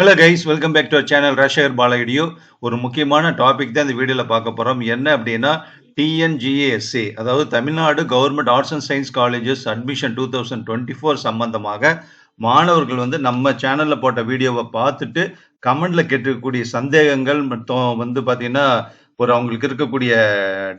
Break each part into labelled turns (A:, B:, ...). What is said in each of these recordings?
A: Hello guys welcome back to channel ரஷகர் பாலகிடியோ ஒரு முக்கியமான டாபிக் தான் இந்த வீடியோவில் பார்க்க போகிறோம் என்ன அப்படின்னா டிஎன்ஜிஏஎஸ்சி அதாவது Tamil Nadu government arts and science colleges admission two thousand twenty four சம்பந்தமாக மாணவர்கள் வந்து நம்ம சேனலில் போட்ட வீடியோவை பார்த்துட்டு கமெண்டில் கேட்டிருக்கக்கூடிய சந்தேகங்கள் மற்றும் வந்து பார்த்தீங்கன்னா ஒரு அவங்களுக்கு இருக்கக்கூடிய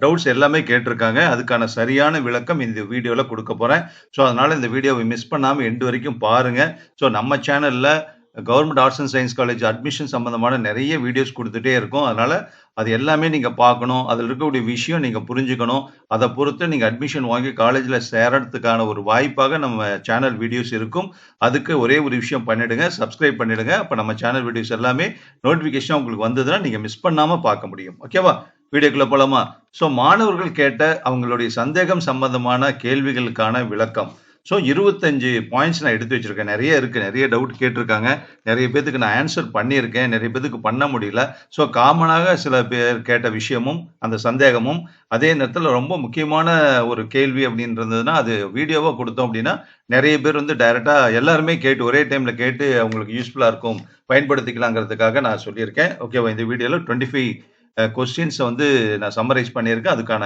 A: டவுட்ஸ் எல்லாமே கேட்டிருக்காங்க. அதுக்கான சரியான விளக்கம் இந்த வீடியோவில் கொடுக்க போகிறேன் ஸோ அதனால் இந்த வீடியோவை மிஸ் பண்ணாமல் எண்டு வரைக்கும் பாருங்கள் ஸோ நம்ம சேனலில் government arts and science college admission சம்மந்தமான நிறைய வீடியோஸ் கொடுத்துட்டே இருக்கும். அதனால் அது எல்லாமே நீங்கள் பார்க்கணும். அதில் இருக்கக்கூடிய விஷயம் நீங்கள் புரிஞ்சுக்கணும். அதை பொறுத்து நீங்கள் அட்மிஷன் வாங்கி காலேஜில் சேரத்துக்கான ஒரு வாய்ப்பாக நம்ம சேனல் வீடியோஸ் இருக்கும். அதுக்கு ஒரே ஒரு விஷயம் பண்ணிடுங்க. சப்ஸ்கிரைப் பண்ணிடுங்க. அப்போ நம்ம சேனல் வீடியோஸ் எல்லாமே நோட்டிஃபிகேஷன் உங்களுக்கு வந்ததுன்னா நீங்கள் மிஸ் பண்ணாமல் பார்க்க முடியும். ஓகேவா வீடியோக்குள்ள போலாமா? ஸோ மாணவர்கள் கேட்ட அவங்களுடைய சந்தேகம் சம்பந்தமான கேள்விகளுக்கான விளக்கம். ஸோ இருபத்தஞ்சு பாயிண்ட்ஸ் நான் எடுத்து வச்சிருக்கேன். நிறைய இருக்குது நிறைய டவுட் கேட்டிருக்காங்க. நிறைய பேத்துக்கு நான் ஆன்சர் பண்ணியிருக்கேன். நிறைய பேத்துக்கு பண்ண முடியல. ஸோ காமனாக சில பேர் கேட்ட விஷயமும் அந்த சந்தேகமும் அதே நேரத்தில் ரொம்ப முக்கியமான ஒரு கேள்வி அப்படின்றதுன்னா அது வீடியோவாக கொடுத்தோம் அப்படின்னா நிறைய பேர் வந்து டைரெக்டாக எல்லாருமே கேட்டு ஒரே டைமில் கேட்டு அவங்களுக்கு யூஸ்ஃபுல்லாக இருக்கும். பயன்படுத்திக்கலாங்கிறதுக்காக நான் சொல்லியிருக்கேன். ஓகேவா இந்த வீடியோவில் டுவெண்ட்டி ஃபைவ் கொஸ்டின்ஸை வந்து நான் சம்மரைஸ் பண்ணியிருக்கேன். அதுக்கான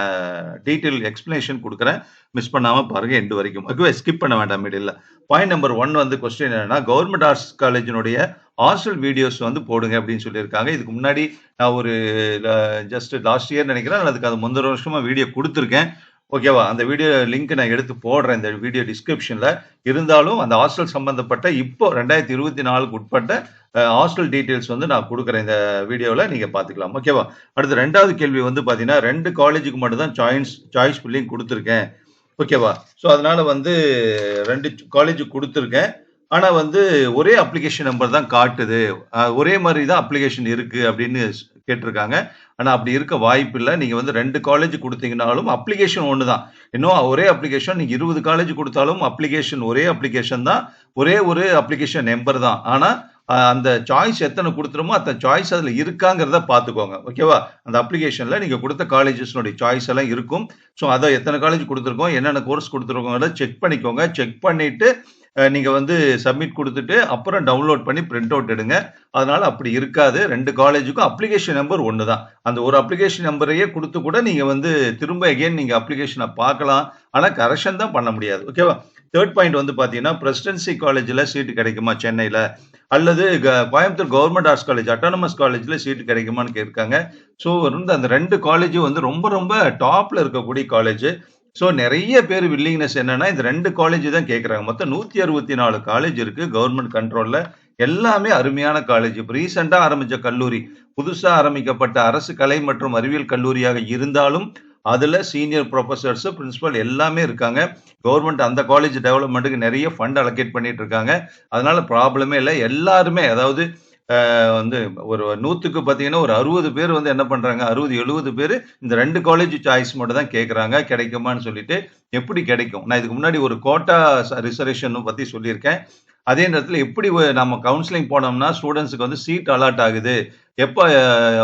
A: டீட்டெயில் எக்ஸ்பிளனேஷன் கொடுக்குறேன். மிஸ் பண்ணாமல் பாருங்கள் எண்டு வரைக்கும். அதுவே ஸ்கிப் பண்ண வேண்டாம் மிடில் பாயிண்ட் நம்பர் ஒன் வந்து கொஸ்டின் என்னன்னா கவர்மெண்ட் ஆர்ட்ஸ் காலேஜினுடைய ஹாஸ்டல் வீடியோஸ் வந்து போடுங்க அப்படின்னு சொல்லியிருக்காங்க. இதுக்கு முன்னாடி நான் ஒரு ஜஸ்ட் லாஸ்ட் இயர் நினைக்கிறேன். அதுக்கு அது முந்தின வருஷமா வீடியோ கொடுத்துருக்கேன். ஓகேவா? அந்த வீடியோ லிங்க் நான் எடுத்து போடுறேன். இந்த வீடியோ டிஸ்கிரிப்ஷன்ல இருந்தாலும் அந்த ஹாஸ்டல் சம்பந்தப்பட்ட இப்போ ரெண்டாயிரத்தி இருபத்தி நாலுக்கு உட்பட்ட ஹாஸ்டல் டீட்டெயில்ஸ் வந்து நான் கொடுக்குறேன் இந்த வீடியோவில் நீங்கள் பார்த்துக்கலாம். ஓகேவா? அடுத்து ரெண்டாவது கேள்வி வந்து பார்த்தீங்கன்னா ரெண்டு காலேஜுக்கு மட்டும் தான் சாய்ஸ் சாய்ஸ் பில்லிங் கொடுத்துருக்கேன். ஓகேவா? ஸோ அதனால் வந்து ரெண்டு காலேஜுக்கு கொடுத்துருக்கேன். ஆனால் வந்து ஒரே அப்ளிகேஷன் நம்பர் தான் காட்டுது. ஒரே மாதிரி தான் அப்ளிகேஷன் இருக்குது அப்படின்னு கேட்டிருக்காங்க. ஆனால் அப்படி இருக்க வாய்ப்பு இல்லை நீங்கள் வந்து ரெண்டு காலேஜ் கொடுத்தீங்கனாலும் அப்ளிகேஷன் ஒன்று தான் இன்னும் ஒரே அப்ளிகேஷன் நீங்கள் இருபது காலேஜ் கொடுத்தாலும் அப்ளிகேஷன் ஒரே அப்ளிகேஷன் தான். ஒரே ஒரு அப்ளிகேஷன் நம்பர் தான். ஆனால் அந்த சாய்ஸ் எத்தனை கொடுத்துருமோ அந்த சாய்ஸ் அதில் இருக்காங்கிறத பார்த்துக்கோங்க. ஓகேவா அந்த அப்ளிகேஷனில் நீங்கள் கொடுத்த காலேஜஸ்னுடைய சாய்ஸ் எல்லாம் இருக்கும். ஸோ அதை எத்தனை காலேஜ் கொடுத்துருக்கோம் என்னென்ன கோர்ஸ் கொடுத்துருக்கோங்கிறத செக் பண்ணிக்கோங்க. செக் பண்ணிவிட்டு நீங்கள் வந்து சப்மிட் கொடுத்துட்டு அப்புறம் டவுன்லோட் பண்ணி பிரிண்ட் அவுட் எடுங்க. அதனால அப்படி இருக்காது. ரெண்டு காலேஜுக்கும் அப்ளிகேஷன் நம்பர் ஒன்று தான் அந்த ஒரு அப்ளிகேஷன் நம்பரையே கொடுத்து கூட நீங்கள் வந்து திரும்ப எகெயின் நீங்கள் அப்ளிகேஷனை பார்க்கலாம். ஆனால் கரெக்ஷன் தான் பண்ண முடியாது. ஓகேவா தேர்ட் பாயிண்ட் வந்து பார்த்தீங்கன்னா பிரசிடென்சி காலேஜில் சீட்டு கிடைக்குமா சென்னையில்? அல்லது Coimbatore government arts college autonomous காலேஜில் சீட்டு கிடைக்குமான்னு கேட்காங்க ஸோ வந்து அந்த ரெண்டு காலேஜும் வந்து ரொம்ப ரொம்ப டாப்பில் இருக்கக்கூடிய காலேஜ் ஸோ நிறைய பேர் வில்லிங்னஸ் என்னன்னா இந்த ரெண்டு காலேஜ் தான் கேட்குறாங்க மொத்தம் நூற்றி அறுபத்தி நாலு காலேஜ் இருக்கு கவர்மெண்ட் கண்ட்ரோலில் எல்லாமே அருமையான காலேஜ் இப்போ ரீசெண்டாக ஆரம்பித்த கல்லூரி புதுசாக ஆரம்பிக்கப்பட்ட அரசு கலை மற்றும் அறிவியல் கல்லூரியாக இருந்தாலும் அதில் சீனியர் ப்ரொஃபஸர்ஸு பிரின்ஸிபல் எல்லாமே இருக்காங்க. கவர்மெண்ட் அந்த காலேஜ் டெவலப்மெண்ட்டுக்கு நிறைய ஃபண்ட் அலோகேட் பண்ணிட்டு இருக்காங்க. அதனால ப்ராப்ளமே இல்லை. எல்லாருமே அதாவது வந்து ஒரு நூற்றுக்கு பார்த்தீங்கன்னா ஒரு அறுபது பேர் வந்து என்ன பண்ணுறாங்க அறுபது எழுபது பேர் இந்த ரெண்டு காலேஜ் சாய்ஸ் மட்டும் தான் கேட்குறாங்க கிடைக்குமான்னு சொல்லிட்டு எப்படி கிடைக்கும்? நான் இதுக்கு முன்னாடி ஒரு கோட்டா ரிசர்வேஷன் பற்றி சொல்லியிருக்கேன். அதே நேரத்தில் எப்படி நம்ம கவுன்சிலிங் போனோம்னா ஸ்டூடெண்ட்ஸுக்கு வந்து சீட் அலாட் ஆகுது. எப்போ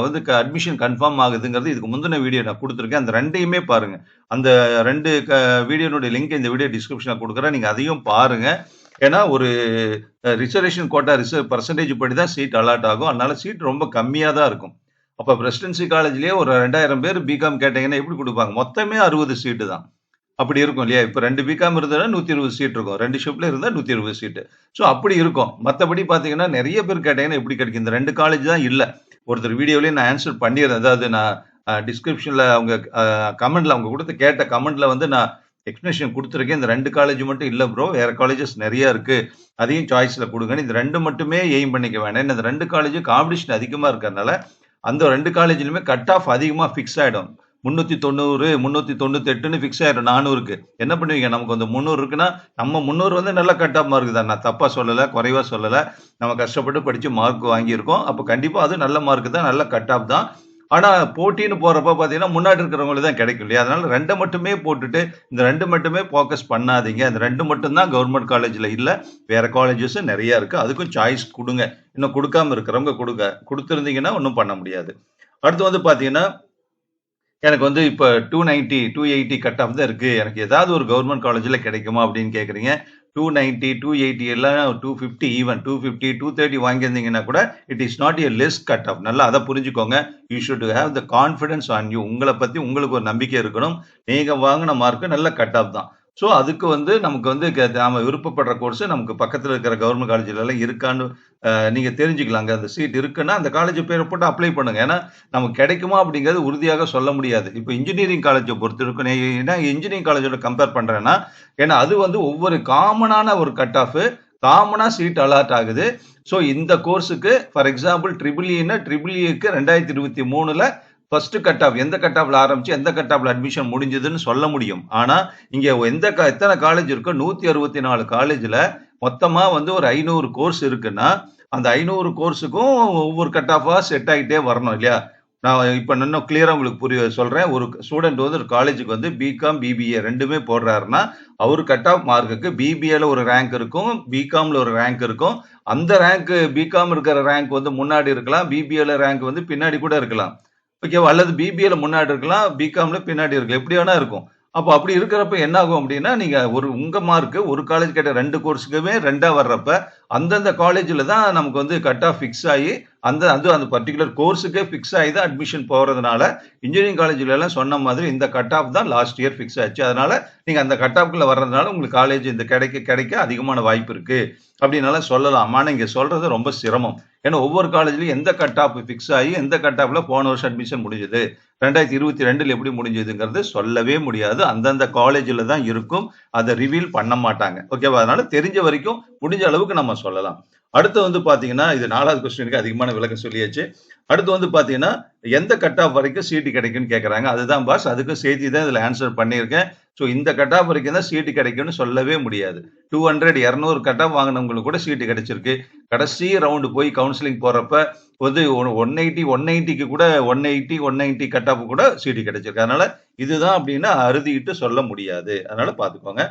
A: வந்து அட்மிஷன் கன்ஃபார்ம் ஆகுதுங்கிறது இதுக்கு முந்தின வீடியோ நான் கொடுத்துருக்கேன். அந்த ரெண்டையுமே பாருங்கள் அந்த ரெண்டு க வீடியோனுடைய லிங்க் இந்த வீடியோ டிஸ்கிரிப்ஷனில் கொடுக்குறேன். நீங்கள் அதையும் பாருங்கள் ஏன்னா ஒரு ரிசர்வேஷன் கோட்டா ரிசர்வ் பர்சன்டேஜ் படி தான் சீட் அலாட் ஆகும். அதனால சீட் ரொம்ப கம்மியாக தான் இருக்கும். அப்போ பிரசிடென்சி காலேஜ்லேயே ஒரு ரெண்டாயிரம் பேர் பிகாம் கேட்டீங்கன்னா எப்படி கொடுப்பாங்க? மொத்தமே அறுபது சீட்டு தான். அப்படி இருக்கும் இல்லையா? இப்போ ரெண்டு பிகாம் இருந்தால் நூற்றி இருபது சீட் இருக்கும். ரெண்டு ஷிஃப்ட்ல இருந்தால் நூற்றி இருபது சீட்டு ஸோ அப்படி இருக்கும். மற்றபடி பார்த்தீங்கன்னா நிறைய பேர் கேட்டீங்கன்னா எப்படி கிடைக்கும்? இந்த ரெண்டு காலேஜ் தான் இல்லை. ஒருத்தர் வீடியோலேயே நான் ஆன்சர் பண்ணிடுறேன். அதாவது நான் டிஸ்கிரிப்ஷனில் அவங்க கமெண்ட்ல அவங்க கொடுத்து கேட்ட கமெண்ட்ல வந்து நான் எக்ஸ்பிளேஷன் கொடுத்துருக்கேன். இந்த ரெண்டு காலேஜ் மட்டும் இல்லை ப்ரோ வேறு காலேஜஸ் நிறையா இருக்குது அதையும் சாய்ஸில் கொடுங்க இந்த ரெண்டு மட்டுமே எய்ம் பண்ணிக்க வேண்டாம் இந்த ரெண்டு காலேஜும் காம்படிஷன் அதிகமாக இருக்கிறதுனால அந்த ரெண்டு காலேஜ்லையுமே கட் ஆஃப் அதிகமாக ஃபிக்ஸ் ஆகிடும் முந்நூற்றி தொண்ணூறு முந்நூற்றி தொண்ணூற்றி எட்டுன்னு ஃபிக்ஸ் ஆகிடும் நானூறுக்கு. என்ன பண்ணுவீங்க? நமக்கு வந்து முந்நூறு இருக்குன்னா நம்ம முந்நூறு வந்து நல்ல கட் ஆஃப் தான். நான் தப்பாக சொல்லலை குறைவாக சொல்லலை. நம்ம கஷ்டப்பட்டு படித்து மார்க் வாங்கியிருக்கோம். அப்போ கண்டிப்பாக அது நல்ல மார்க் தான் நல்ல கட் ஆஃப் தான். ஆனால் போட்டின்னு போகிறப்ப பார்த்தீங்கன்னா முன்னாடி இருக்கிறவங்களுக்கு தான் கிடைக்கும் இல்லையா? அதனால் ரெண்டை மட்டுமே போட்டுட்டு இந்த ரெண்டு மட்டுமே ஃபோக்கஸ் பண்ணாதீங்க. அந்த ரெண்டு மட்டும் தான் கவர்மெண்ட் காலேஜில் இல்லை வேறு காலேஜஸும் நிறையா இருக்குது அதுக்கும் சாய்ஸ் கொடுங்க. இன்னும் கொடுக்காம இருக்கிறவங்க கொடுங்க. கொடுத்துருந்தீங்கன்னா ஒன்றும் பண்ண முடியாது. அடுத்து வந்து பார்த்தீங்கன்னா எனக்கு வந்து இப்போ two ninety two eighty cut off தான் இருக்குது எனக்கு ஏதாவது ஒரு கவர்மெண்ட் காலேஜில் கிடைக்குமா அப்படின்னு கேட்குறீங்க 290, 280 எல்லாம் 250 ஈவன் 250, 230 வாங்கியிருந்தீங்கன்னா கூட it is not a less cut off நல்லா அதை புரிஞ்சுக்கோங்க. You should have the confidence on you உங்களை பற்றி உங்களுக்கு ஒரு நம்பிக்கை இருக்கணும். நீங்கள் வாங்கின மார்க்கு நல்ல கட் ஆஃப் தான். ஸோ அதுக்கு வந்து நமக்கு வந்து க- நாம விருப்பப்படுற கோர்ஸ் நமக்கு பக்கத்தில் இருக்கிற கவர்மெண்ட் காலேஜ்லலாம் எல்லாம் இருக்கான்னு நீங்கள் தெரிஞ்சுக்கலாங்க. தெரிஞ்சுக்கலாம் அந்த சீட் இருக்குன்னா அந்த காலேஜ் பேரை போட்டு அப்ளை பண்ணுங்க. ஏன்னா நமக்கு கிடைக்குமா அப்படிங்கிறது உறுதியாக சொல்ல முடியாது. இப்போ இன்ஜினியரிங் காலேஜை பொறுத்து இருக்கும். ஏன்னா இன்ஜினியரிங் காலேஜோட கம்பேர் பண்ணுறேன்னா ஏன்னா அது வந்து ஒவ்வொரு காமனான ஒரு கட் ஆஃப் காமனாக சீட் அலாட் ஆகுது. ஸோ இந்த கோர்ஸுக்கு ஃபார் எக்ஸாம்பிள் ட்ரிபிள் ட்ரிபிள்இக்கு ட்ரிபிள் ரெண்டாயிரத்தி இருபத்தி மூணில் ஃபர்ஸ்ட் கட் ஆஃப் எந்த கட் ஆஃப்ல ஆரம்பிச்சு எந்த கட் ஆஃப்ல அட்மிஷன் முடிஞ்சதுன்னு சொல்ல முடியும். ஆனா இங்க எந்த எத்தனை காலேஜ் இருக்கோ நூத்தி அறுபத்தி நாலு காலேஜ்ல மொத்தமா வந்து ஒரு ஐநூறு கோர்ஸ் இருக்குன்னா அந்த ஐநூறு கோர்ஸுக்கும் ஒவ்வொரு கட் ஆஃபா செட் ஆகிட்டே வரணும் இல்லையா? நான் இப்போ இன்னும் கிளியரா உங்களுக்கு புரிய சொல்றேன். ஒரு ஸ்டூடெண்ட் வந்து ஒரு காலேஜுக்கு வந்து பிகாம் பிபிஏ ரெண்டுமே போடுறாருன்னா அவர் கட் ஆஃப் மார்க்குக்கு பிபிஏல ஒரு ரேங்க் இருக்கும் பிகாம்ல ஒரு ரேங்க் இருக்கும். அந்த ரேங்க் பிகாம் இருக்கிற ரேங்க் வந்து முன்னாடி இருக்கலாம் பிபிஏல ரேங்க் வந்து பின்னாடி கூட இருக்கலாம். ஓகேவா அல்லது பிபிஏல முன்னாடி இருக்கலாம் பிகாம்ல பின்னாடி இருக்கலாம். எப்படி வேணா இருக்கும். அப்போ அப்படி இருக்கிறப்ப என்ன ஆகும் அப்படின்னா நீங்க ஒரு உங்க மார்க் ஒரு காலேஜ் கேட்ட ரெண்டு கோர்ஸுக்குமே ரெண்டா வர்றப்ப அந்தந்த காலேஜில் தான் நமக்கு வந்து கட் ஆஃப் ஃபிக்ஸ் ஆகி அந்த அது அந்த பர்டிகுலர் கோர்ஸுக்கே ஃபிக்ஸ் ஆகி தான் அட்மிஷன் போகிறதுனால இன்ஜினியரிங் காலேஜ்ல எல்லாம் சொன்ன மாதிரி இந்த கட் ஆஃப் தான் லாஸ்ட் இயர் ஃபிக்ஸ் ஆச்சு. அதனால நீங்க அந்த கட் ஆஃப்குள்ள வர்றதுனால உங்களுக்கு காலேஜ் இந்த கிடைக்க கிடைக்க அதிகமான வாய்ப்பு இருக்கு. அப்படின்னால சொல்லலாம்? ஆனால் இங்கே சொல்றது ரொம்ப சிரமம். ஏன்னா ஒவ்வொரு காலேஜ்லையும் எந்த கட் ஆஃப் ஃபிக்ஸ் ஆகி எந்த கட் ஆஃப்ல போன வருஷம் அட்மிஷன் முடிஞ்சது. ரெண்டாயிரத்தி இருபத்தி ரெண்டுல எப்படி முடிஞ்சதுங்கிறது சொல்லவே முடியாது. அந்தந்த காலேஜில் தான் இருக்கும். அதை ரிவீல் பண்ண மாட்டாங்க. ஓகேவா அதனால தெரிஞ்ச வரைக்கும் முடிஞ்ச அளவுக்கு நம்ம சொல்லலாம். அடுத்து வந்து பாத்தீங்கன்னா இது நாலாவது கொஸ்டினுக்கு அதிகமான விளக்கம் சொல்லியாச்சு. அடுத்து வந்து பாத்தீங்கன்னா எந்த கட் ஆஃப் வரைக்கும் சீட்டு கிடைக்கும்னு கேட்கறாங்க அதுதான் பாஸ் அதுக்கும் சேர்த்து தான் இதுல ஆன்சர் பண்ணியிருக்கேன். ஸோ இந்த கட் ஆஃப் வரைக்கும் தான் சீட்டு கிடைக்கும்னு சொல்லவே முடியாது. டூ ஹண்ட்ரட் இரநூறு கட் ஆஃப் வாங்கினவங்களுக்கு கூட சீட்டு கிடைச்சிருக்கு. கடைசி ரவுண்டு போய் கவுன்சிலிங் போறப்ப வந்து ஒன் எயிட்டி ஒன் எயிட்டிக்கு கூட one eighty one ninety cut off கூட சீட்டு கிடைச்சிருக்கு. அதனால இதுதான் அப்படின்னா அறுதிட்டு சொல்ல முடியாது. அதனால பாத்துக்கோங்க.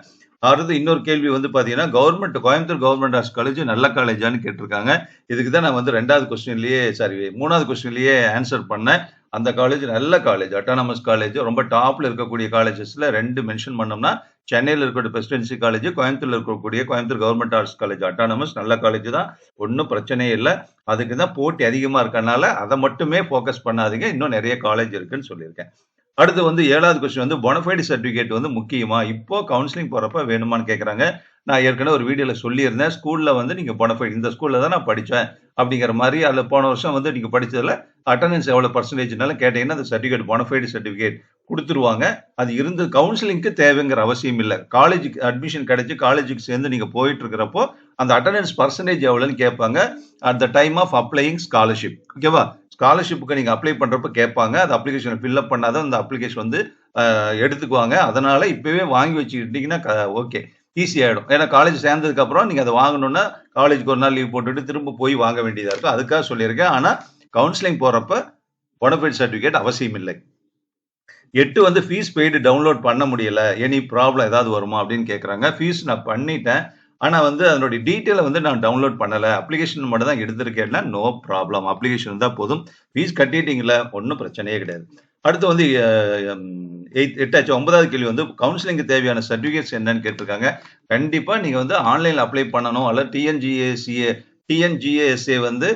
A: அடுத்து இன்னொரு கேள்வி வந்து பாத்தீங்கன்னா government Coimbatore government arts college நல்ல காலேஜான்னு கேட்டிருக்காங்க. இதுக்கு தான் நான் வந்து ரெண்டாவது கொஸ்டின்லயே சாரி மூணாவது கொஸ்டின்லயே ஆன்சர் பண்ணேன். அந்த காலேஜ் நல்ல காலேஜ் அட்டானமஸ் காலேஜ் ரொம்ப டாப்ல இருக்கக்கூடிய காலேஜஸ்ல ரெண்டு மென்ஷன் பண்ணோம்னா சென்னையில் இருக்கக்கூடிய பிரசிடென்சி காலேஜ் கோயம்புத்தூர்ல இருக்கக்கூடிய Coimbatore government arts college autonomous நல்ல காலேஜ் தான். ஒன்றும் பிரச்சனையே இல்லை. அதுக்கு தான் போட்டி அதிகமா இருக்கறனால அதை மட்டுமே ஃபோக்கஸ் பண்ணாதீங்க. இன்னும் நிறைய காலேஜ் இருக்குன்னு சொல்லியிருக்கேன். அடுத்து வந்து ஏழாவது கொஸ்டின் வந்து பொனஃபைடு சர்டிஃபிகேட் வந்து முக்கியமா? இப்போ கவுன்சிலிங் போறப்ப வேணுமான்னு கேட்குறாங்க நான் ஏற்கனவே ஒரு வீடியோல சொல்லியிருந்தேன். ஸ்கூல்ல வந்து நீங்க பொனஃபைடு இந்த ஸ்கூல்ல தான் நான் படித்தேன் அப்படிங்கிற மாதிரி அதில் போன வருஷம் வந்து நீங்க படிச்சதுல அட்டண்டன்ஸ் எவ்வளவு பர்சன்டேஜ்னால கேட்டீங்கன்னா அந்த சர்டிஃபிகேட் பொனஃபைடு சர்டிஃபிகேட் கொடுத்துருவாங்க. அது இருந்து கவுன்சிலிங்க்கு தேவைங்கிற அவசியம் இல்லை. காலேஜுக்கு அட்மிஷன் கிடைச்சி காலேஜுக்கு சேர்ந்து நீங்க போயிட்டு இருக்கிறப்போ அந்த அட்டண்டன்ஸ் பர்சன்டேஜ் எவ்வளோன்னு கேட்பாங்க. At the time of applying scholarship ஓகேவா ஸ்காலர்ஷிப்புக்கு நீங்கள் அப்ளை பண்ணுறப்ப கேட்பாங்க. அந்த அப்ளிகேஷனை ஃபில்அப் பண்ணாதான் அந்த அப்ளிகேஷன் வந்து எடுத்துக்குவாங்க. அதனால் இப்போவே வாங்கி வச்சுக்கிட்டீங்கன்னா ஓகே ஈஸி ஆகிடும் ஏன்னா காலேஜ் சேர்ந்ததுக்கப்புறம் நீங்கள் அதை வாங்கணுன்னா காலேஜுக்கு ஒரு நாள் லீவ் போட்டுட்டு திரும்ப போய் வாங்க வேண்டியதாக இருக்கும். அதுக்காக சொல்லியிருக்கேன். ஆனால் கவுன்சிலிங் போகிறப்ப பொனஃபைட் சர்டிஃபிகேட் அவசியம் இல்லை. எட்டு வந்து ஃபீஸ் பெய்டு டவுன்லோட் பண்ண முடியல. எனி ப்ராப்ளம் ஏதாவது வருமா அப்படின்னு கேட்குறாங்க ஃபீஸ் நான் பண்ணிட்டேன். ஆனால் வந்து அதனுடைய டீட்டெயிலை வந்து நான் டவுன்லோட் பண்ணலை. அப்ளிகேஷன் மட்டும் தான் எடுத்திருக்கேன்னா நோ ப்ராப்ளம் அப்ளிகேஷன் தான் போதும். ஃபீஸ் கட்டிட்டீங்களா ஒன்றும் பிரச்சனையே கிடையாது. அடுத்து வந்து எயிட் எட்டாச்சு ஒன்பதாவது கேள்வி வந்து கவுன்சிலிங்க்கு தேவையான சர்டிஃபிகேட்ஸ் என்னன்னு கேட்டிருக்காங்க. கண்டிப்பாக நீங்கள் வந்து ஆன்லைனில் அப்ளை பண்ணணும். அல்லது டிஎன்ஜிஏசிஏ டிஎன்ஜிஏஎஸ்ஏ வந்து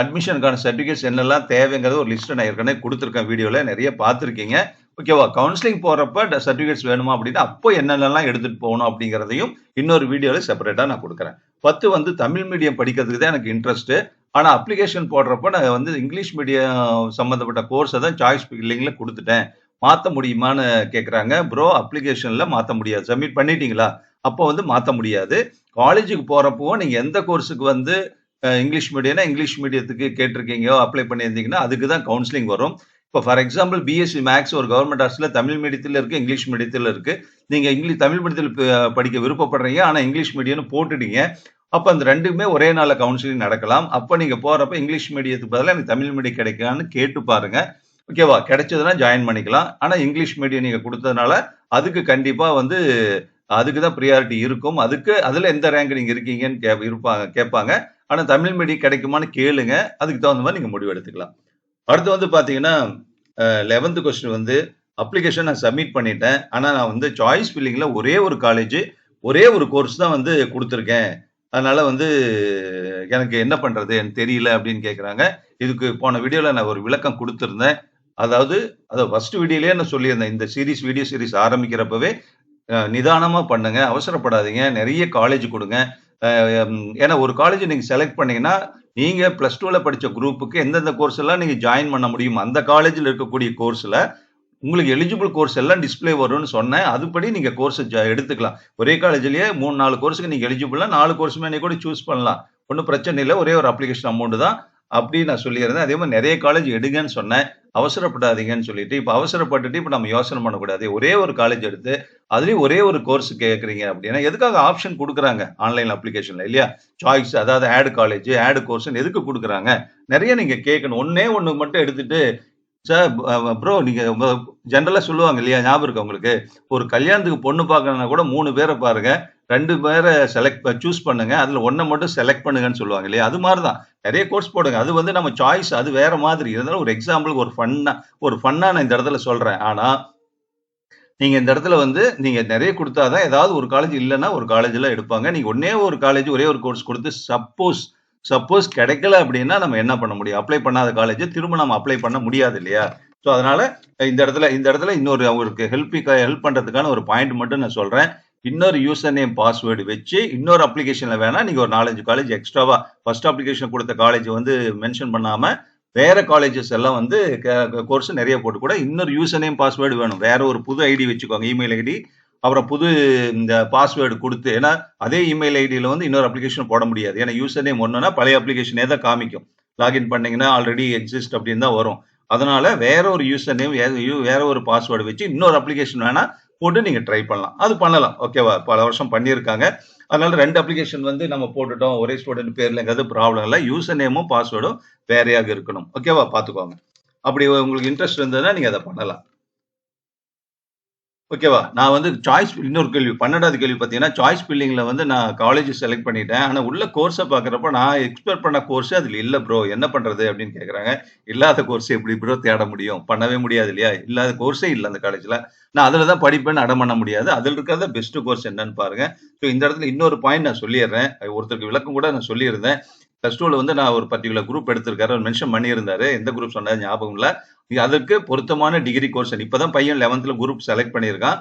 A: அட்மிஷனுக்கான சர்டிஃபிகேட்ஸ் என்னெல்லாம் தேவைங்கிறது ஒரு லிஸ்ட்டை நான் ஏற்கனவே கொடுத்துருக்கேன் வீடியோவில் நிறைய பார்த்துருக்கீங்க. ஓகேவா கவுன்சிலிங் போகிறப்ப சர்டிஃபிகேட்ஸ் வேணுமா அப்படின்னா அப்போ என்னென்னலாம் எடுத்துகிட்டு போகணும் அப்படிங்கிறதையும் இன்னொரு வீடியோவில் செப்பரேட்டாக நான் கொடுக்குறேன். பத்து வந்து தமிழ் மீடியம் படிக்கிறதுக்கு தான் எனக்கு இன்ட்ரெஸ்ட்டு ஆனால் அப்ளிகேஷன் போடுறப்ப நான் வந்து இங்கிலீஷ் மீடியம் சம்மந்தப்பட்ட கோர்ஸை தான் சாய்ஸ் ஃபில்லிங்கில் கொடுத்துட்டேன். மாற்ற முடியுமான்னு கேட்குறாங்க ப்ரோ அப்ளிகேஷனில் மாற்ற முடியாது. சப்மிட் பண்ணிட்டீங்களா? அப்போ வந்து மாற்ற முடியாது. காலேஜுக்கு போகிறப்போ நீங்கள் எந்த கோர்ஸுக்கு வந்து இங்கிலீஷ் மீடியம்னா இங்கிலீஷ் மீடியத்துக்கு கேட்டிருக்கீங்க அப்ளை பண்ணியிருந்தீங்கன்னா அதுக்கு தான் கவுன்சிலிங் வரும். இப்போ ஃபார் எக்ஸாம்பிள் பிஎஸ்சி மேக்ஸ் ஒரு கவர்மெண்ட் ஆர்ட்ஸில் தமிழ் மீடியத்தில் இருக்குது இங்கிலீஷ் மீடியத்தில் இருக்குது நீங்கள் இங்கிலீஷ் தமிழ் மீடியத்தில் படிக்க விருப்பப்படுறீங்க ஆனால் இங்கிலீஷ் மீடியம்னு போட்டுட்டீங்க. அப்போ அந்த ரெண்டுமே ஒரே நாளில் கவுன்சிலிங் நடக்கலாம். அப்போ நீங்கள் போகிறப்ப இங்கிலீஷ் மீடியத்துக்கு பதிலாக எனக்கு தமிழ் மீடியம் கிடைக்கான்னு கேட்டு பாருங்கள் ஓகேவா கிடைச்சதுன்னா ஜாயின் பண்ணிக்கலாம். ஆனால் இங்கிலீஷ் மீடியம் நீங்கள் கொடுத்ததுனால அதுக்கு கண்டிப்பாக வந்து அதுக்கு தான் ப்ரியாரிட்டி இருக்கும். அதுக்கு அதில் எந்த ரேங்க் நீங்கள் இருக்கீங்கன்னு கே இருப்பாங்க கேட்பாங்க. ஆனால் தமிழ் மீடியம் கிடைக்குமான்னு கேளுங்க. அதுக்கு தகுந்த மாதிரி நீங்கள் முடிவு எடுத்துக்கலாம். அடுத்து வந்து பாத்தீங்கன்னா லெவன்த் கொஸ்டின் வந்து அப்ளிகேஷன் நான் சப்மிட் பண்ணிட்டேன் ஆனால் நான் வந்து சாய்ஸ் ஃபில்லிங்கில் ஒரே ஒரு காலேஜ் ஒரே ஒரு கோர்ஸ் தான் வந்து கொடுத்துருக்கேன் அதனால வந்து எனக்கு என்ன பண்ணுறது எனக்கு தெரியல அப்படின்னு கேட்குறாங்க. இதுக்கு போன வீடியோவில் நான் ஒரு விளக்கம் கொடுத்துருந்தேன் அதாவது அதை ஃபர்ஸ்ட் வீடியோலேயே நான் சொல்லியிருந்தேன். இந்த சீரிஸ் வீடியோ சீரிஸ் ஆரம்பிக்கிறப்பவே நிதானமாக பண்ணுங்கள் பண்ணுங்க. அவசரப்படாதீங்க. நிறைய காலேஜ் கொடுங்க ஏன்னா ஒரு காலேஜ் நீங்கள் செலக்ட் பண்ணீங்கன்னா, நீங்க பிளஸ் 2ல படிச்ச குரூப்புக்கு எந்தெந்த கோர்ஸ் எல்லாம் நீங்க ஜாயின் பண்ண முடியும். அந்த காலேஜில் இருக்கக்கூடிய கோர்ஸ்ல உங்களுக்கு எலிஜிபிள் கோர்ஸ் எல்லாம் டிஸ்ப்ளே வரும்னு சொன்னேன். அதுபடி நீங்க கோர்ஸ் ஜ எடுத்துக்கலாம். ஒரே காலேஜ்லயே மூணு நாலு கோர்ஸுக்கு நீங்க எலிஜிபிள்னா நாலு கோர்ஸுமே நீங்க கூட சூஸ் பண்ணலாம். ஒன்றும் பிரச்சனை இல்லை ஒரே ஒரு அப்ளிகேஷன் அமௌண்ட் தான். அப்படி நான் சொல்லியிருந்தேன். அதே மாதிரி நிறைய காலேஜ் எடுங்கன்னு சொன்னேன். அவசரப்படாதீங்கன்னு சொல்லிட்டு, இப்போ அவசரப்பட்டுட்டு இப்போ நம்ம யோசனை பண்ணக்கூடாது. ஒரே ஒரு காலேஜ் எடுத்து, அதுலேயும் ஒரே ஒரு கோர்ஸ் கேட்குறீங்க அப்படின்னா, எதுக்காக ஆப்ஷன் கொடுக்குறாங்க ஆன்லைன் அப்ளிகேஷனில் இல்லையா? சாய்ஸ் அதாவது ஆடு காலேஜ், ஆடு கோர்ஸ்ன்னு எதுக்கு கொடுக்குறாங்க நிறைய நீங்கள் கேட்கணும். ஒன்றே ஒன்று மட்டும் எடுத்துட்டு, சார் ப்ரோ நீங்கள் ஜென்ரலாக சொல்லுவாங்க இல்லையா? ஞாபகம் இருக்கு உங்களுக்கு? ஒரு கல்யாணத்துக்கு பொண்ணு பார்க்கணுன்னா கூட மூணு பேரை பாருங்கள் ரெண்டு பேரை செலக்ட் சூஸ் பண்ணுங்க. அதில் ஒன்றை மட்டும் செலக்ட் பண்ணுங்கன்னு சொல்லுவாங்க இல்லையா? அது மாதிரி தான். நிறைய கோர்ஸ் போடுங்க. அது வந்து நம்ம சாய்ஸ் அது வேற மாதிரி. இருந்தாலும் ஒரு எக்ஸாம்பிள் ஒரு ஃபன்னா ஒரு ஃபன்னா நான் இந்த இடத்துல சொல்றேன். ஆனா நீங்க இந்த இடத்துல வந்து நீங்க நிறைய கொடுத்தாதான் ஏதாவது ஒரு காலேஜ் இல்லைன்னா ஒரு காலேஜ்ல எடுப்பாங்க. நீங்க ஒன்னே ஒரு காலேஜ் ஒரே ஒரு கோர்ஸ் கொடுத்து சப்போஸ் சப்போஸ் கிடைக்கல அப்படின்னா நம்ம என்ன பண்ண முடியும்? அப்ளை பண்ணாத காலேஜ் திரும்ப நம்ம அப்ளை பண்ண முடியாது இல்லையா? ஸோ அதனால இந்த இடத்துல இந்த இடத்துல இன்னொரு அவங்களுக்கு ஹெல்ப் ஹெல்ப் பண்றதுக்கான ஒரு பாயிண்ட் மட்டும் நான் சொல்றேன். இன்னொரு யூசர் நேம், பாஸ்வேர்டு வச்சு இன்னொரு அப்ளிகேஷன்ல வேணா நீங்க ஒரு 4, 5 காலேஜ் எக்ஸ்ட்ராவா ஃபர்ஸ்ட் அப்ளிகேஷன் கொடுத்த காலேஜ் வந்து மென்ஷன் பண்ணாம, வேற காலேஜஸ் எல்லாம் வந்து கோர்ஸ் நிறைய போட்டு கூட இன்னொரு யூசர் நேம், பாஸ்வேர்டு வேணும். வேற ஒரு புது ஐடி வச்சுக்கோங்க. Email ID. அப்புறம் புது இந்த பாஸ்வேர்டு கொடுத்து ஏன்னா அதே இமெயில் ஐடியில் வந்து இன்னொரு அப்ளிகேஷன் போட முடியாது. ஏன்னா யூசர் நேம் ஒன்றுனா பழைய அப்ளிகேஷனே தான் காமிக்கும். லாகின் பண்ணீங்கன்னா ஆல்ரெடி எக்ஸிஸ்ட் அப்படின்னு தான் வரும். அதனால வேற ஒரு யூசர் நேம் வேற ஒரு பாஸ்வேர்டு வச்சு இன்னொரு அப்ளிகேஷன் வேணா போட்டு நீங்க ட்ரை பண்ணலாம். அது பண்ணலாம். ஓகேவா? பல வருஷம் பண்ணியிருக்காங்க. அதனால ரெண்டு அப்ளிகேஷன் வந்து நம்ம போட்டுட்டோம். ஒரே ஸ்டூடெண்ட் பேர்லங்கிறது ப்ராப்ளம் இல்லை யூசர் நேமும், பாஸ்வேர்டும் வேறையாக இருக்கணும். ஓகேவா? பார்த்துக்கோங்க. அப்படி உங்களுக்கு இன்ட்ரெஸ்ட் இருந்ததுன்னா நீங்க அதை பண்ணலாம். ஓகேவா? நான் வந்து சாய்ஸ் இன்னொரு கேள்வி 12வது கேள்வி பார்த்தீங்கன்னா, சாய்ஸ் பில்லிங்கில் வந்து நான் காலேஜ் செலக்ட் பண்ணிட்டேன். ஆனால் உள்ள கோர்ஸை பார்க்குறப்ப நான் எக்ஸ்பெக்ட் பண்ண கோர்ஸே அதில் இல்லை ப்ரோ. என்ன பண்ணுறது அப்படின்னு கேட்குறாங்க இல்லாத கோர்ஸ் எப்படி ப்ரோ தேட முடியும்? பண்ணவே முடியாது இல்லையா? இல்லாத கோர்ஸே இல்லை அந்த காலேஜில் நான் அதில் தான் படிப்பேன்னு அடம் பண்ண முடியாது. அதில் இருக்கிறத பெஸ்ட்டு கோர்ஸ் என்னன்னு பாருங்க. ஸோ இந்த இடத்துல இன்னொரு பாயிண்ட் நான் சொல்லிடுறேன் ஒருத்தருக்கு விளக்கம் கூட நான் சொல்லியிருந்தேன். ப்ளஸ் டூவில் வந்து நான் ஒரு பர்டிகுலர் குரூப் எடுத்திருக்காரு. மென்ஷன் பண்ணியிருந்தாரு. எந்த குரூப் சொன்னது ஞாபகம் இல்லை அதற்கு பொருத்தமான டிகிரி கோர்ஸ் இப்போதான் பையன் 11த்ல குரூப் செலக்ட் பண்ணியிருக்கான்.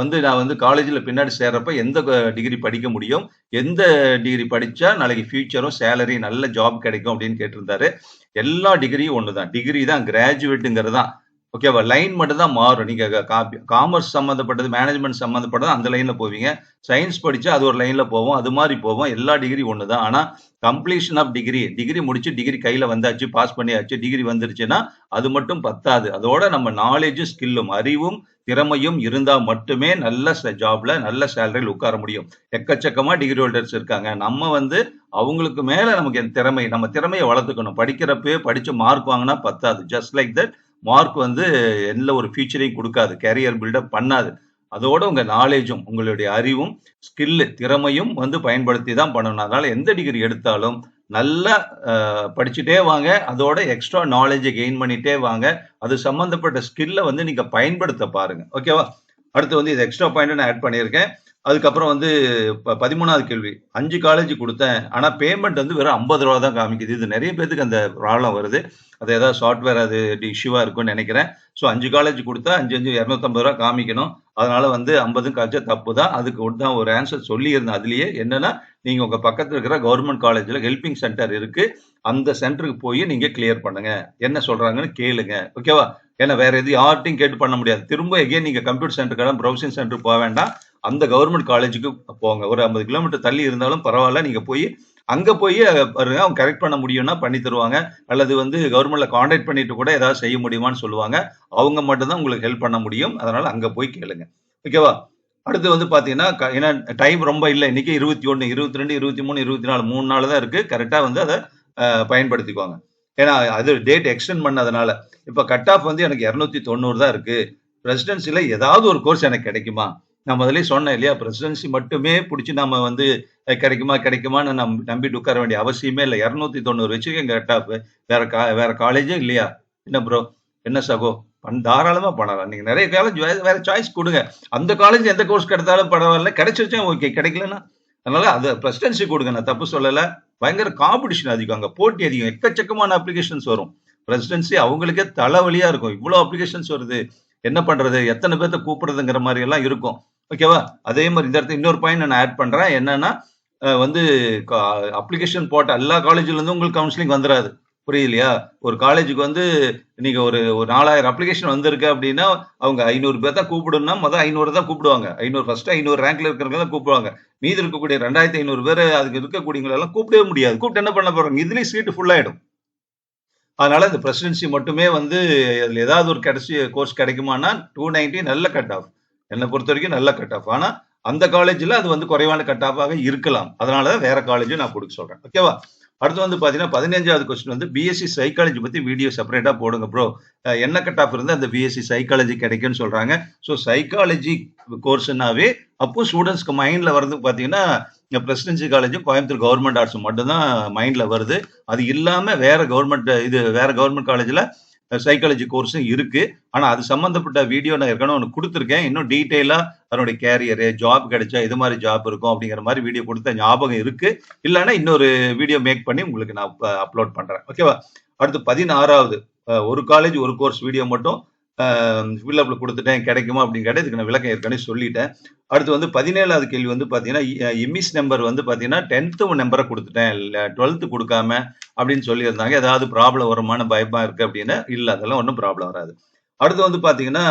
A: வந்து நான் வந்து காலேஜில் பின்னாடி சேர்றப்ப எந்த டிகிரி படிக்க முடியும்? எந்த டிகிரி படித்தா நாளைக்கு ஃபியூச்சரும், சேலரி நல்ல ஜாப் கிடைக்கும் அப்படின்னு கேட்டிருந்தாரு. எல்லா டிகிரியும் ஒன்று தான். டிகிரி தான் கிராஜுவேட்டுங்கிறது தான். ஓகேவா? லைன் மட்டும் தான் மாறும். நீங்க காமர்ஸ் சம்மந்தப்பட்டது, மேனேஜ்மெண்ட் சம்மந்தப்பட்டது அந்த லைன்ல போவீங்க. சயின்ஸ் படிச்சா அது ஒரு லைன்ல போவோம். அது மாதிரி போவோம். எல்லா டிகிரி ஒன்று தான். ஆனா கம்ப்ளீஷன் ஆஃப் டிகிரி டிகிரி முடிச்சு டிகிரி கையில வந்தாச்சு, பாஸ் பண்ணியாச்சு, டிகிரி வந்துருச்சுன்னா அது மட்டும் பத்தாது. அதோட நம்ம நாலேஜும் ஸ்கில்லும் அறிவும், திறமையும் இருந்தா மட்டுமே நல்ல ச ஜாப்ல நல்ல சேலரியில் உட்கார முடியும். எக்கச்சக்கமா டிகிரி ஹோல்டர்ஸ் இருக்காங்க. நம்ம வந்து அவங்களுக்கு மேல நமக்கு திறமை நம்ம திறமையை வளர்த்துக்கணும். படிக்கிறப்பயே படிச்சு மார்க் வாங்கினா பத்தாது. ஜஸ்ட் லைக் தட் மார்க் வந்து எந்த ஒரு ஃபியூச்சரையும் கொடுக்காது கேரியர் பில்டப் பண்ணாது. அதோட உங்க நாலேஜும் உங்களுடைய அறிவும், ஸ்கில்லு திறமையும் வந்து பயன்படுத்தி தான் பண்ணணும். அதனால எந்த டிகிரி எடுத்தாலும் நல்லா படிச்சுட்டே வாங்க. அதோட எக்ஸ்ட்ரா நாலேஜை கெயின் பண்ணிட்டே வாங்க. அது சம்பந்தப்பட்ட ஸ்கில்ல வந்து நீங்க பயன்படுத்த பாருங்க. ஓகேவா? அடுத்து வந்து இது எக்ஸ்ட்ரா பாயிண்ட் நான் ஆட் பண்ணியிருக்கேன். அதுக்கப்புறம் வந்து ப 13வது கேள்வி. அஞ்சு காலேஜ் கொடுத்தேன் ஆனால் பேமெண்ட் வந்து வெறும் ஐம்பது ரூபா தான் காமிக்குது. இது நிறைய பேத்துக்கு அந்த ப்ராப்ளம் வருது. அது ஏதாவது சாஃப்ட்வேர் அது இஷ்யூவாக இருக்கும்னு நினைக்கிறேன் ஸோ அஞ்சு காலேஜ் கொடுத்தா அஞ்சு அஞ்சு இரநூத்தம்பது ரூபா காமிக்கணும். அதனால வந்து ஐம்பதும் காய்ச்சா தப்பு தான். அதுக்கு தான் ஒரு ஆன்சர் சொல்லியிருந்தேன் அதுலேயே என்னன்னா, நீங்கள் உங்கள் பக்கத்தில் இருக்கிற கவர்மெண்ட் காலேஜில் ஹெல்பிங் சென்டர் இருக்குது அந்த சென்டருக்கு போய் நீங்கள் கிளியர் பண்ணுங்க. என்ன சொல்கிறாங்கன்னு கேளுங்க. ஓகேவா? ஏன்னா வேற எது யார்ட்டையும் கேட்டு பண்ண முடியாது. திரும்ப எகைன் நீங்கள் கம்ப்யூட்டர் சென்டருக்கெல்லாம் ப்ரௌசிங் சென்டருக்கு போக வேண்டாம். அந்த கவர்மெண்ட் காலேஜுக்கு போங்க. ஒரு 50 கிலோமீட்டர் தள்ளி இருந்தாலும் பரவாயில்ல நீங்கள் போய் அங்கே போய் பாருங்க அவங்க கரெக்ட் பண்ண முடியும்னா பண்ணி தருவாங்க. அல்லது வந்து கவர்மெண்ட்ல கான்டாக்ட் பண்ணிட்டு கூட ஏதாவது செய்ய முடியுமான்னு சொல்லுவாங்க. அவங்க மட்டும்தான் உங்களுக்கு ஹெல்ப் பண்ண முடியும். அதனால அங்கே போய் கேளுங்க. ஓகேவா? அடுத்து வந்து பார்த்தீங்கன்னா, ஏன்னா டைம் ரொம்ப இல்லை இன்னைக்கு 21, 22, 23, 24 3 நாள் தான் இருக்கு. கரெக்டாக வந்து அதை பயன்படுத்திக்குவாங்க ஏன்னா அது டேட் எக்ஸ்டெண்ட் பண்ணதுனால. இப்போ கட் ஆஃப் வந்து எனக்கு 290 தான் இருக்கு. பிரசிடென்சில ஏதாவது ஒரு கோர்ஸ் எனக்கு கிடைக்குமா? நான் முதல்லயே சொன்னேன் இல்லையா? பிரசிடென்சி மட்டுமே பிடிச்சி நம்ம வந்து கிடைக்குமா கிடைக்குமான்னு நம் நம்பிட்டு உட்கார வேண்டிய அவசியமே இல்ல. 290 வச்சுக்கங்க கட் ஆஃப். வேற கா வேற காலேஜும் இல்லையா? என்ன ப்ரோ? என்ன சகோ? பண் தாராளமாக பண்ணலாம். நீங்கள் நிறைய காலேஜ் வேற சாய்ஸ் கொடுங்க. அந்த காலேஜ் எந்த கோர்ஸ் கிடைத்தாலும் பரவாயில்ல. கிடைச்சிருச்சேன் ஓகே கிடைக்கலன்னா. அதனால அது பிரசிடென்சி கொடுங்க. நான் தப்பு சொல்லலை. பயங்கர காம்படிஷன் அதிகம் அங்கே. போட்டி அதிகம். எக்கச்சக்கமான அப்ளிகேஷன்ஸ் வரும். பிரசிடென்சி அவங்களுக்கே தலைவலியாக இருக்கும். இவ்வளோ அப்ளிகேஷன்ஸ் வருது. என்ன பண்ணுறது எத்தனை பேர்த்த கூப்பிடுறதுங்கிற மாதிரி எல்லாம் இருக்கும். ஓகேவா? அதே மாதிரி இந்த இடத்துல இன்னொரு பாயிண்ட் நான் ஆட் பண்றேன். என்னன்னா வந்து அப்ளிகேஷன் போட்ட எல்லா காலேஜ்ல இருந்து உங்களுக்கு கவுன்சிலிங் வந்துடாது புரியலையா ஒரு காலேஜுக்கு வந்து நீங்க ஒரு ஒரு நாலாயிரம் அப்ளிகேஷன் வந்திருக்கு அப்படின்னா அவங்க ஐநூறு பேர் தான் கூப்பிடணும்னா மொதல் ஐநூறு தான் கூப்பிடுவாங்க. ஐநூறு ஃபர்ஸ்ட் ஐநூறு ரேங்க்ல இருக்கிறவங்க தான் கூப்பிடுவாங்க. மீதி இருக்கக்கூடிய ரெண்டாயிரத்தி ஐநூறு பேர் அதுக்கு இருக்கக்கூடியவங்களெல்லாம் கூப்பிடவே முடியாது. கூப்பிட்டு என்ன பண்ண போறாங்க? இதுலயும் சீட்டு ஃபுல்லாயிடும் அதனால இந்த பிரசிடென்சி மட்டுமே வந்து அதுல ஏதாவது ஒரு கடைசி கோர்ஸ் கிடைக்குமானா டூ நைன்டி நல்ல கட் ஆஃப் என்னை பொறுத்த வரைக்கும் நல்ல கட் ஆஃப் ஆனா அந்த காலேஜ்ல அது வந்து குறைவான கட் ஆஃபாக இருக்கலாம். அதனாலதான் வேற காலேஜும் நான் கொடுக்க சொல்றேன். ஓகேவா அடுத்து வந்து பாத்தீங்கன்னா பதினஞ்சாவது கொஸ்டின் வந்து பிஎஸ்சி சைக்காலஜி பத்தி வீடியோ செப்பரேட்டா போடுங்க ப்ரோ என்ன கட் ஆஃப் இருந்தால் அந்த பிஎஸ்சி சைக்காலஜி கிடைக்கும்னு சொல்றாங்க. ஸோ சைக்காலஜி கோர்ஸ்னாவே அப்போ ஸ்டூடெண்ட்ஸ்க்கு மைண்ட்ல வரது பாத்தீங்கன்னா பிரசிடென்சி காலேஜும் கோயம்புத்தூர் கவர்மெண்ட் ஆர்ட்ஸ் மட்டும்தான் மைண்ட்ல வருது. அது இல்லாம வேற கவர்மெண்ட் இது வேற கவர்மெண்ட் காலேஜ்ல சைக்காலஜி கோர்ஸும் இருக்கு. ஆனா அது சம்பந்தப்பட்ட வீடியோ நான் ஏற்கனவே ஒன்று கொடுத்துருக்கேன். இன்னும் டீட்டெயிலா அதனுடைய கேரியரு ஜாப் கிடைச்சா இது மாதிரி ஜாப் இருக்கும் அப்படிங்கிற மாதிரி வீடியோ கொடுத்த ஞாபகம் இருக்கு. இல்லைன்னா இன்னொரு வீடியோ மேக் பண்ணி உங்களுக்கு நான் அப்லோட் பண்றேன். ஓகேவா அடுத்து பதினாறாவது ஒரு காலேஜ் ஒரு கோர்ஸ் வீடியோ மட்டும் ஃபில்லப்ல கொடுத்துட்டேன் கிடைக்குமா அப்படின்னு கேட்டு இதுக்கு நான் விளக்கம் ஏற்கனவே சொல்லிட்டேன். அடுத்து வந்து பதினேழாவது கேள்வி வந்து பார்த்தீங்கன்னா எம்இஸ் நம்பர் வந்து பார்த்தீங்கன்னா டென்த்து நம்பரை கொடுத்துட்டேன். இல்லை டுவெல்த்து கொடுக்காம அப்படின்னு சொல்லியிருந்தாங்க. ஏதாவது ப்ராப்ளம் வருமான பயமாக இருக்குது அப்படின்னு. இல்லை அதெல்லாம் ஒன்றும் ப்ராப்ளம் வராது. அடுத்து வந்து பார்த்தீங்கன்னா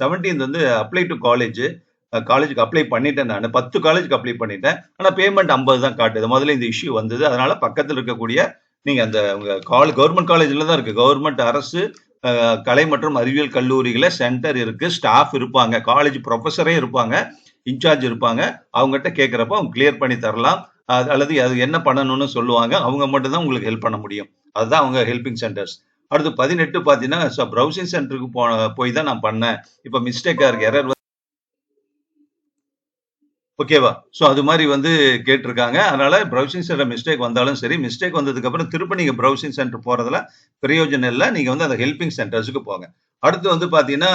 A: செவன்டீன்த் வந்து அப்ளை டு காலேஜ் காலேஜுக்கு அப்ளை பண்ணிட்டேன் நான். பத்து காலேஜுக்கு அப்ளை பண்ணிட்டேன். ஆனால் பேமெண்ட் ஐம்பது தான் காட்டுது. முதல்ல இந்த இஷ்யூ வந்தது. அதனால பக்கத்தில் இருக்கக்கூடிய நீங்கள் அந்த உங்கள் கால் கவர்மெண்ட் காலேஜில் தான் இருக்குது கவர்மெண்ட் அரசு கலை மற்றும் அறிவியல் கல்லூரிகளில் சென்டர் இருக்கு. ஸ்டாஃப் இருப்பாங்க. காலேஜ் ப்ரொஃபஸரே இருப்பாங்க. இன்சார்ஜ் இருப்பாங்க. அவங்ககிட்ட கேட்குறப்ப அவங்க கிளியர் பண்ணி தரலாம். அது அல்லது அது என்ன பண்ணணும்னு சொல்லுவாங்க. அவங்க மட்டும்தான் உங்களுக்கு ஹெல்ப் பண்ண முடியும். அதுதான் அவங்க ஹெல்பிங் சென்டர்ஸ் அடுத்து பதினெட்டு பார்த்தீங்கன்னா ப்ரௌசிங் சென்டருக்கு போ போய் தான் நான் பண்ணேன். இப்போ மிஸ்டேக்காக இருக்கு. எரர் ஓகேவா? ஸோ அது மாதிரி வந்து கேட்டிருக்காங்க. அதனால ப்ரௌசிங் சென்டர் மிஸ்டேக் வந்தாலும் சரி மிஸ்டேக் வந்ததுக்கு அப்புறம் திரும்ப நீங்க ப்ரௌசிங் சென்டர் போறதுல பிரயோஜனம் இல்லை. நீங்க வந்து அந்த ஹெல்பிங் சென்டர்ஸுக்கு போங்க. அடுத்து வந்து பாத்தீங்கன்னா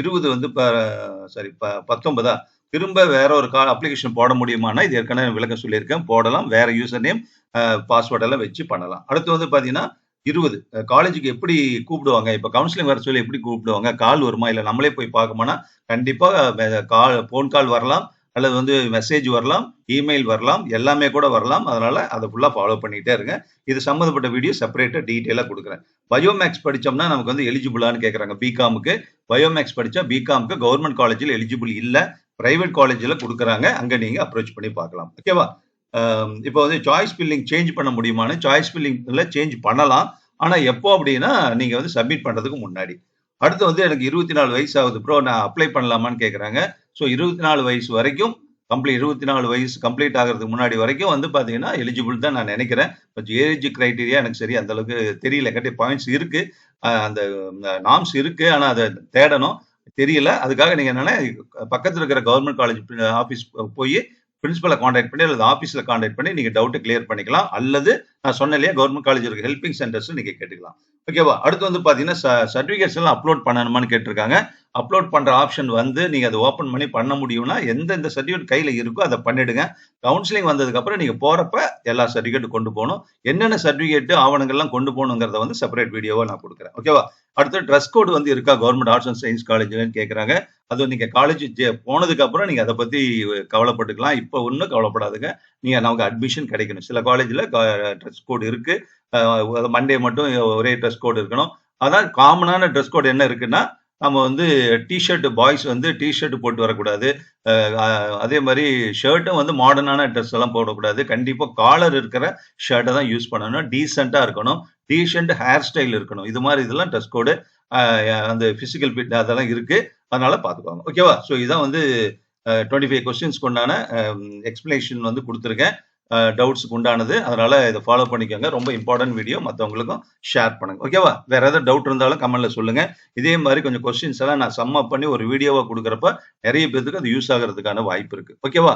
A: இருபது வந்து சாரி பத்தொன்பதா? திரும்ப வேற ஒரு கால் அப்ளிகேஷன் போட முடியுமானா இது ஏற்கனவே விளக்கம் சொல்லியிருக்கேன். போடலாம். வேற யூசர் நேம் பாஸ்வேர்ட் எல்லாம் வச்சு பண்ணலாம். அடுத்து வந்து பாத்தீங்கன்னா இருபது. காலேஜுக்கு எப்படி கூப்பிடுவாங்க? இப்ப கவுன்சிலிங் வர சொல்லி எப்படி கூப்பிடுவாங்க? கால் வருமா? இல்ல நம்மளே போய் பார்க்கணும்னா கண்டிப்பா கால் போன் கால் வரலாம். அல்லது வந்து மெசேஜ் வரலாம் இமெயில் வரலாம் எல்லாமே கூட வரலாம். அதனால அதை ஃபுல்லாக ஃபாலோ பண்ணிகிட்டே இருங்க. இது சம்மந்தப்பட்ட வீடியோ செப்பரேட்டாக டீட்டெயிலாக கொடுக்குறேன். பயோமேக்ஸ் படித்தோம்னா நமக்கு வந்து எலிஜிபிளான்னு கேட்குறாங்க பிகாமுக்கு பயோமேக்ஸ் படித்தா பிகாமுக்கு கவர்மெண்ட் காலேஜில் எலிஜிபிள் இல்லை. பிரைவேட் காலேஜில் கொடுக்குறாங்க. அங்கே நீங்கள் அப்ரோச் பண்ணி பார்க்கலாம். ஓகேவா இப்போ வந்து சாய்ஸ் பில்லிங் சேஞ்ச் பண்ண முடியுமான்னு சாய்ஸ் பில்லிங்ல சேஞ்ச் பண்ணலாம். ஆனால் எப்போ அப்படின்னா நீங்கள் வந்து சப்மிட் பண்ணுறதுக்கு முன்னாடி. அடுத்து வந்து எனக்கு இருபத்தி நாலு வயசு ஆகுது ப்ரோ நான் அப்ளை பண்ணலாமான்னு கேட்குறாங்க ஸோ இருபத்தி நாலு வயசு வரைக்கும் கம்ப்ளீட் இருபத்தி நாலு வயசு கம்ப்ளீட் ஆகிறதுக்கு முன்னாடி வரைக்கும் வந்து பார்த்தீங்கன்னா எலிஜிபிள் தான் நான் நினைக்கிறேன். பட் ஏஜ் க்ரைட்டீரியா எனக்கு சரி அந்த அளவுக்கு தெரியல. கட்டி பாயிண்ட்ஸ் இருக்கு. அந்த நாம்ஸ் இருக்கு. ஆனால் அதை தேடணும். தெரியல. அதுக்காக நீங்கள் என்னென்னா பக்கத்தில் இருக்கிற கவர்மெண்ட் காலேஜ் ஆஃபீஸ் போய் பிரின்சிபலை காண்டாக்ட் பண்ணி அல்லது ஆஃபீஸில் காண்டாக்ட் பண்ணி நீங்கள் டவுட்டை கிளியர் பண்ணிக்கலாம். அல்லது நான் சொன்ன இல்லையா கவர்மெண்ட் காலேஜ் இருக்கு ஹெல்பிங் சென்டர்ஸ் நீங்கள் கேட்டுக்கலாம். ஓகேவா அடுத்து வந்து பார்த்தீங்கன்னா சர்டிஃபிகேட்ஸ் எல்லாம் அப்லோட் பண்ணணுமான்னு கேட்டிருக்காங்க. அப்லோட் பண்ணுற ஆப்ஷன் வந்து நீங்கள் அதை ஓப்பன் பண்ணி பண்ண முடியும்னா எந்தெந்த சர்டிஃபிகேட் கையில் இருக்கோ அதை பண்ணிடுங்க. கவுன்சிலிங் வந்ததுக்கப்புறம் நீங்கள் போகிறப்ப எல்லா சர்டிஃபிகேட்டும் கொண்டு போகணும். என்னென்ன சர்டிஃபிகேட் ஆவணங்கள்லாம் கொண்டு போகணுங்கிறத வந்து செப்பரேட் வீடியோவாக நான் கொடுக்குறேன். ஓகேவா அடுத்து ட்ரெஸ் கோட் வந்து இருக்கா? கவர்மெண்ட் ஆர்ட்ஸ் அண்ட் சயின்ஸ் காலேஜ்லன்னு கேட்குறாங்க அது நீங்கள் காலேஜ் போனதுக்கு அப்புறம் நீங்கள் அதை பற்றி கவலைப்பட்டுக்கலாம். இப்போ ஒன்றும் கவலைப்படாதுங்க. நீங்கள் நமக்கு அட்மிஷன் கிடைக்கணும். சில காலேஜில் ட்ரெஸ் கோட் இருக்கு. மண்டே மட்டும் ஒரே ட்ரெஸ் கோட் இருக்கணும். அதான் காமனான ட்ரெஸ் கோட் என்ன இருக்குன்னா நம்ம வந்து டிஷர்ட் பாய்ஸ் வந்து டிஷர்ட் போட்டு வரக்கூடாது. அதே மாதிரி ஷர்ட்டும் வந்து மாடர்னான ட்ரெஸ் எல்லாம் போடக்கூடாது. கண்டிப்பாக காலர் இருக்கிற ஷர்ட்டை தான் யூஸ் பண்ணணும். டீசெண்டாக இருக்கணும். டீசெண்ட் ஹேர் ஸ்டைல் இருக்கணும். இது மாதிரி இதெல்லாம் ட்ரெஸ் கோடு அந்த ஃபிசிக்கல் ஃபிட் அதெல்லாம் இருக்குது அதனால பார்த்துக்கோங்க. ஓகேவா ஸோ இதான் வந்து டுவெண்ட்டி ஃபைவ் கொஸ்டின்ஸ்க்கு உண்டான எக்ஸ்பிளேஷன் வந்து கொடுத்துருக்கேன். டவுட்ஸுக்கு உண்டானது. அதனால இதை ஃபாலோ பண்ணிக்கோங்க. ரொம்ப இம்பார்ட்டன்ட் வீடியோ மற்றவங்களுக்கும் ஷேர் பண்ணுங்க. ஓகேவா வேற ஏதாவது டவுட் இருந்தாலும் கமெண்ட்ல சொல்லுங்க. இதே மாதிரி கொஞ்சம் கொஸ்டின்ஸ் எல்லாம் நான் சம்மப் பண்ணி ஒரு வீடியோவா கொடுக்குறப்ப நிறைய பேருக்கு அது யூஸ் ஆகிறதுக்கான வாய்ப்பு இருக்கு. ஓகேவா